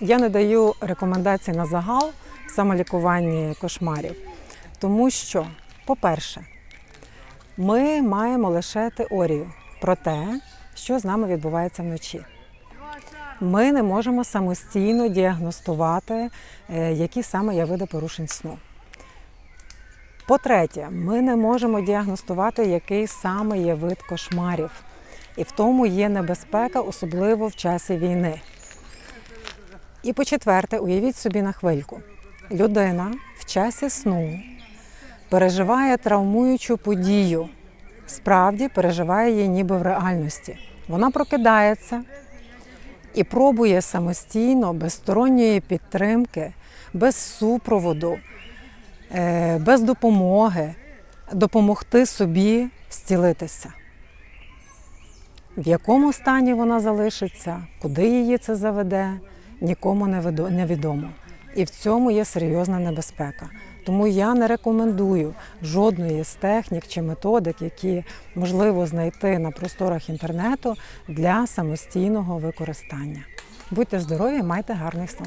Я не даю рекомендацій на загал в самолікуванні кошмарів, тому що, по-перше, ми маємо лише теорію про те, що з нами відбувається вночі. Ми не можемо самостійно діагностувати, е, які саме є види порушень сну. По-третє, ми не можемо діагностувати, який саме є вид кошмарів. І в тому є небезпека, особливо в часі війни. І по-четверте, уявіть собі на хвильку, людина в часі сну переживає травмуючу подію, справді переживає її ніби в реальності. Вона прокидається і пробує самостійно, без сторонньої підтримки, без супроводу, е, без допомоги допомогти собі зцілитися. В якому стані вона залишиться, куди її це заведе, нікому не відомо. І в цьому є серйозна небезпека. Тому я не рекомендую жодної з технік чи методик, які можливо знайти на просторах інтернету для самостійного використання. Будьте здорові, майте гарний сон.